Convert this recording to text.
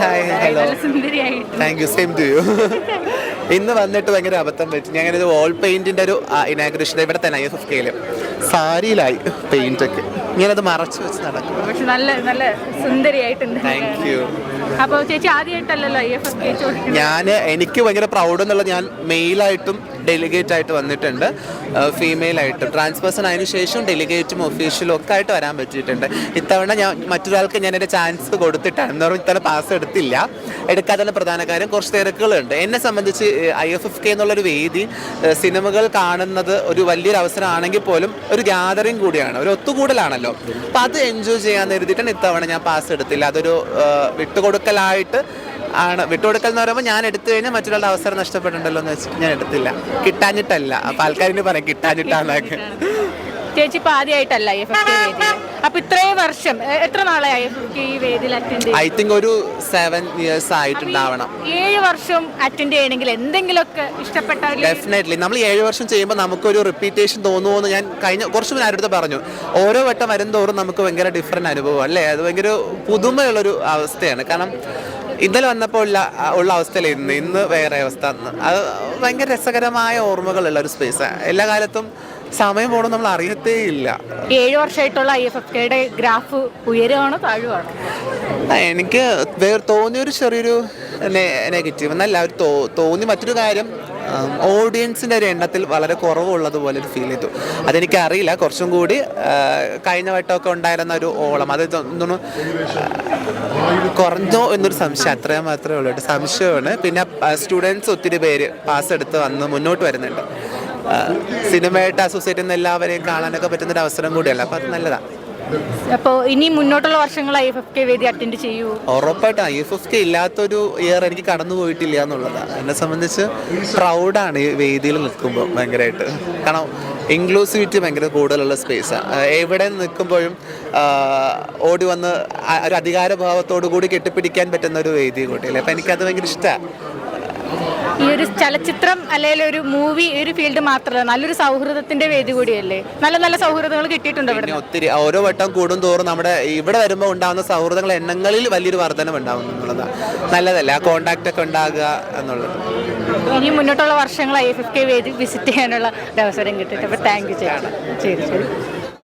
Hi hi hello thank you same to you ഇന്ന് വന്നിട്ട് ഭയങ്കര അബദ്ധം പറ്റി. ഞാൻ ഒരു വാൾ പെയിന്റിന്റെ ഒരു ഇനാഗ്രേഷൻ ഇവിടെ തന്നെ ഐ എസ് എഫ് കെയിൽ സാരിയിലായി പെയിന്റ് ഒക്കെ. ഞാനത് മറച്ചു വെച്ച് നടക്കും. പക്ഷെ നല്ല നല്ല സുന്ദരിയായിട്ടുണ്ട്. താങ്ക് യു അപ്പോൾ ചേച്ചി ആദ്യമായിട്ടല്ലല്ലോ ഐ എഫ് എഫ് ഞാൻ എനിക്ക് ഭയങ്കര പ്രൗഡ് എന്നുള്ളത് ഞാൻ മെയിലായിട്ടും ഡെലിഗേറ്റ് ആയിട്ട് വന്നിട്ടുണ്ട്. ഫീമെയിൽ ആയിട്ടും. ട്രാൻസ്പേഴ്സൺ അതിന് ശേഷം ഡെലിഗേറ്റും ഒഫീഷ്യലും ഒക്കെ ആയിട്ട് വരാൻ പറ്റിയിട്ടുണ്ട്. ഇത്തവണ ഞാൻ മറ്റൊരാൾക്ക് ഞാൻ എന്റെ ചാൻസ് കൊടുത്തിട്ടാണ്. എന്ന് പറഞ്ഞാൽ ഇത്തവണ പാസ് എടുത്തില്ല. എടുക്കാത്തതിന്റെ പ്രധാന കാര്യം കുറച്ച് തിരക്കുകളുണ്ട്. എന്നെ സംബന്ധിച്ച് ഐ എഫ് എഫ് കെ എന്നുള്ളൊരു വേദി സിനിമകൾ കാണുന്നത് ഒരു വലിയൊരു അവസരമാണെങ്കിൽ പോലും ഒരു ഗ്യാതറിങ് കൂടിയാണ്. ഒരു ഒത്തുകൂടലാണല്ലോ. അപ്പം അത് എൻജോയ് ചെയ്യാൻ കരുതിയിട്ടാണ് ഇത്തവണ ഞാൻ പാസ് എടുത്തില്ല. അതൊരു വിട്ടുകൊടുക്കലായിട്ട് ആണ്. വിട്ടുകൊടുക്കൽ എന്ന് പറയുമ്പോൾ ഞാൻ എടുത്തു കഴിഞ്ഞാൽ മറ്റൊരാളുടെ അവസരം നഷ്ടപ്പെട്ടുണ്ടല്ലോ എന്ന് വെച്ചിട്ട് ഞാൻ എടുത്തില്ല. കിട്ടാഞ്ഞിട്ടല്ല. അപ്പൊ ആൾക്കാരിന് പറയാം കിട്ടാഞ്ഞിട്ടാന്നൊക്കെ ചേച്ചി ഇപ്പൊ ആദ്യമായിട്ടല്ല ഐ എഫ് എഫ് വേദി അപ്പൊ ഇത്രയും വർഷം എത്ര നാളായി ഐ എഫ് എഫ് ഈ വേദിയിൽ അറ്റൻഡ് ഐ തിങ്ക് ഒരു സെവൻ ഇയേഴ്സ് ആയിട്ടുണ്ടാവണം. ഏഴ് വർഷം അറ്റൻഡ് ചെയ്യണമെങ്കിൽ എന്തെങ്കിലുമൊക്കെ ഇഷ്ടപ്പെട്ട ഡെഫിനറ്റ്ലി നമ്മൾ ഏഴ് വർഷം ചെയ്യുമ്പോൾ നമുക്കൊരു റിപ്പീറ്റേഷൻ തോന്നുമോ എന്ന് ഞാൻ കഴിഞ്ഞ കുറച്ച് മുന്നേ അടുത്ത് പറഞ്ഞു. ഓരോ വട്ടം വരുന്നതോറും നമുക്ക് ഭയങ്കര ഡിഫറെന്റ് അനുഭവം അല്ലേ? അത് ഭയങ്കര പുതുമയുള്ളൊരു അവസ്ഥയാണ്. കാരണം ഇന്നലെ വന്നപ്പോൾ ഉള്ള ഉള്ള അവസ്ഥയിൽ ഇന്ന് ഇന്ന് വേറെ അവസ്ഥ. അത് ഭയങ്കര രസകരമായ ഓർമ്മകളുള്ള ഒരു സ്പേസ് എല്ലാ കാലത്തും സമയം പോകണം നമ്മൾ അറിയത്തേ ഇല്ല. ഏഴ് വർഷമായിട്ടുള്ള ഐ എഫ് എഫ് കെയുടെ ഗ്രാഫ് ഉയരുവാണോ താഴുവാണോ? എനിക്ക് വേറെ തോന്നിയൊരു ചെറിയൊരു നെഗറ്റീവ് എന്നല്ല ഒരു തോന്നി മറ്റൊരു കാര്യം ഓഡിയൻസിന്റെ ഒരു എണ്ണത്തിൽ വളരെ കുറവുള്ളതുപോലെ ഒരു ഫീൽ ചെയ്തു. അതെനിക്ക് അറിയില്ല കുറച്ചും കൂടി കഴിഞ്ഞ വട്ടമൊക്കെ ഉണ്ടായിരുന്ന ഒരു ഓളം. അത് തോന്നുന്നു കുറഞ്ഞോ എന്നൊരു സംശയം അത്രയും മാത്രമേ ഉള്ളൂ. സംശയമാണ്. പിന്നെ സ്റ്റുഡൻസ് ഒത്തിരി പേര് പാസ് എടുത്ത് വന്ന് മുന്നോട്ട് വരുന്നുണ്ട്. സിനിമയായിട്ട് അസോസിയേറ്റ് ചെയ്യുന്ന എല്ലാവരെയും കാണാനൊക്കെ പറ്റുന്നൊരു അവസരം കൂടിയല്ല? അപ്പോൾ അത് നല്ലതാണ് അപ്പോൾ ഇനി മുന്നോട്ടുള്ള വർഷങ്ങൾ ഐ എഫ് എഫ് കെ വേദി അറ്റൻഡ് ചെയ്യൂ. ഉറപ്പായിട്ടും ഐ എഫ് എഫ് കെ ഇല്ലാത്തൊരു ഇയർ എനിക്ക് കടന്നു പോയിട്ടില്ല എന്നുള്ളതാണ്. എന്നെ സംബന്ധിച്ച് പ്രൗഡാണ് ഈ വേദിയിൽ നിൽക്കുമ്പോൾ ഭയങ്കരമായിട്ട്. കാരണം ഇൻക്ലൂസിവിറ്റി ഭയങ്കര കൂടുതലുള്ള സ്പേസാണ് എവിടെ നിൽക്കുമ്പോഴും ഓടി വന്ന് ഒരു അധികാരഭാവത്തോടു കൂടി കെട്ടിപ്പിടിക്കാൻ പറ്റുന്ന ഒരു വേദി കൂട്ടിയല്ലേ അപ്പം എനിക്കത് ഭയങ്കര ഇഷ്ടമാണ് ഈ ഒരു ചലച്ചിത്രം അല്ലെങ്കിൽ ഒരു മൂവി ഒരു ഫീൽഡ് മാത്രമല്ല നല്ലൊരു സൗഹൃദത്തിന്റെ വേദി കൂടിയല്ലേ? നല്ല നല്ല സൗഹൃദങ്ങൾ കിട്ടിയിട്ടുണ്ട് ഇവിടെ ഒത്തിരി ഓരോ വട്ടം കൂടും തോറും നമ്മുടെ ഇവിടെ വരുമ്പോൾ ഉണ്ടാകുന്ന സൗഹൃദങ്ങൾ എണ്ണങ്ങളിൽ വലിയൊരു വർധനം ഉണ്ടാവും എന്നുള്ളതാണ് നല്ലതല്ല? ആ കോണ്ടാക്റ്റ് ഒക്കെ ഉണ്ടാകുക എന്നുള്ളത്. ഇനി മുന്നോട്ടുള്ള വർഷങ്ങൾ ഐ എഫ് എഫ് കെ വേദി വിസിറ്റ് ചെയ്യാനുള്ള ഒരു അവസരം കിട്ടിയിട്ട് അപ്പോൾ താങ്ക് യു ചേട്ടാ. ശരി ശരി.